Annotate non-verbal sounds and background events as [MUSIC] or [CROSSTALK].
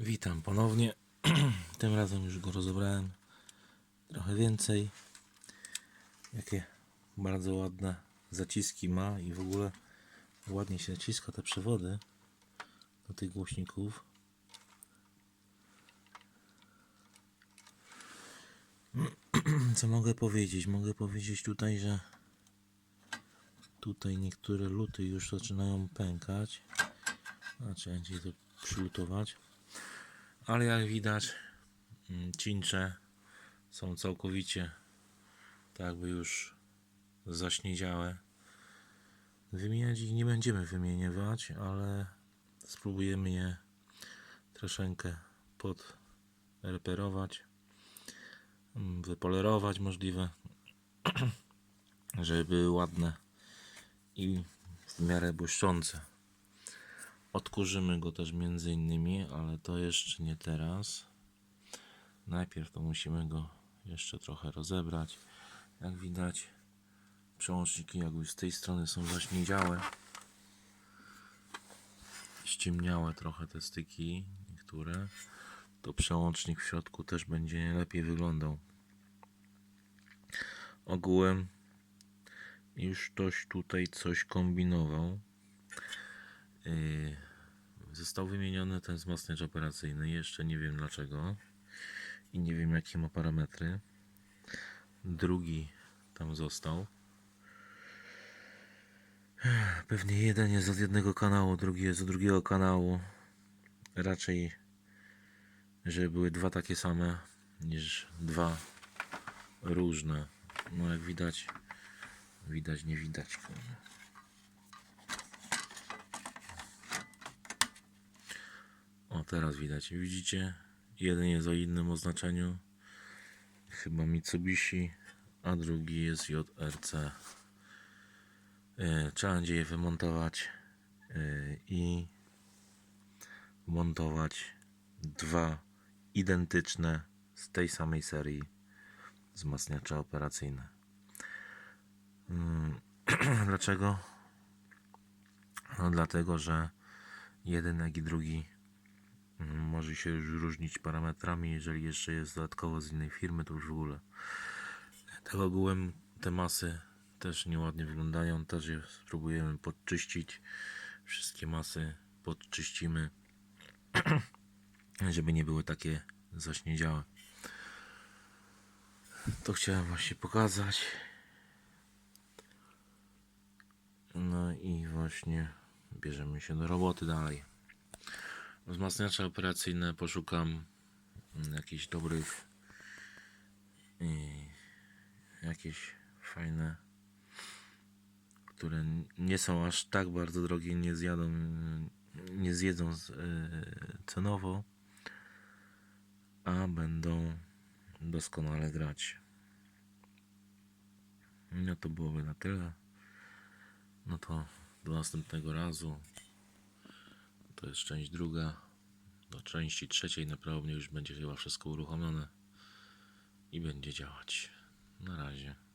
Witam ponownie. [CLEARS THROAT] Tym razem już go rozebrałem trochę więcej. Jakie bardzo ładne zaciski ma i w ogóle ładnie się naciska te przewody do tych głośników. [CLEARS THROAT] Co mogę powiedzieć? Mogę powiedzieć tutaj, że tutaj niektóre luty już zaczynają pękać. Trzeba dzisiaj to przylutować. Ale jak widać, mm, cincze są całkowicie tak jakby już zaśniedziałe. Wymieniać ich nie będziemy wymieniować, ale spróbujemy je troszeczkę podreperować, mm, wypolerować możliwe, [CLEARS THROAT] żeby były ładne i w miarę błyszczące. Odkurzymy go też między innymi, ale to jeszcze nie teraz. Najpierw to musimy go jeszcze trochę rozebrać. Jak widać, przełączniki jakby z tej strony są zaśniedziałe. Ściemniałe trochę te styki, niektóre. To przełącznik w środku też będzie lepiej wyglądał. Ogółem już ktoś tutaj coś kombinował. Został wymieniony ten wzmacniacz operacyjny. Jeszcze nie wiem dlaczego. I nie wiem jakie ma parametry. Drugi tam został. Pewnie jeden jest od jednego kanału, drugi jest od drugiego kanału. Raczej, żeby były dwa takie same, niż dwa różne. No jak widać, widać, nie widać. kurde. O, teraz widać. Widzicie? Jeden jest o innym oznaczeniu. Chyba Mitsubishi, a drugi jest JRC. E, Trzeba będzie je wymontować e, i montować dwa identyczne z tej samej serii wzmacniacze operacyjne. Mm, [CLEARS THROAT] Dlaczego? No dlatego, że jeden jak i drugi Może się już różnić parametrami, jeżeli jeszcze jest dodatkowo z innej firmy, to już w ogóle. Tak ogółem te masy też nieładnie wyglądają, też je spróbujemy podczyścić. Wszystkie masy podczyścimy, [CLEARS THROAT] żeby nie były takie zaśniedziałe. To chciałem właśnie pokazać. No i właśnie bierzemy się do roboty dalej. Wzmacniacze operacyjne poszukam mm, jakichś dobrych i jakieś fajne, które nie są aż tak bardzo drogie, nie zjadą, nie zjedzą e, cenowo, a będą doskonale grać. No to byłoby na tyle. No to do następnego razu. To jest część druga. Do części trzeciej naprawdę już będzie chyba wszystko uruchomione i będzie działać. Na razie.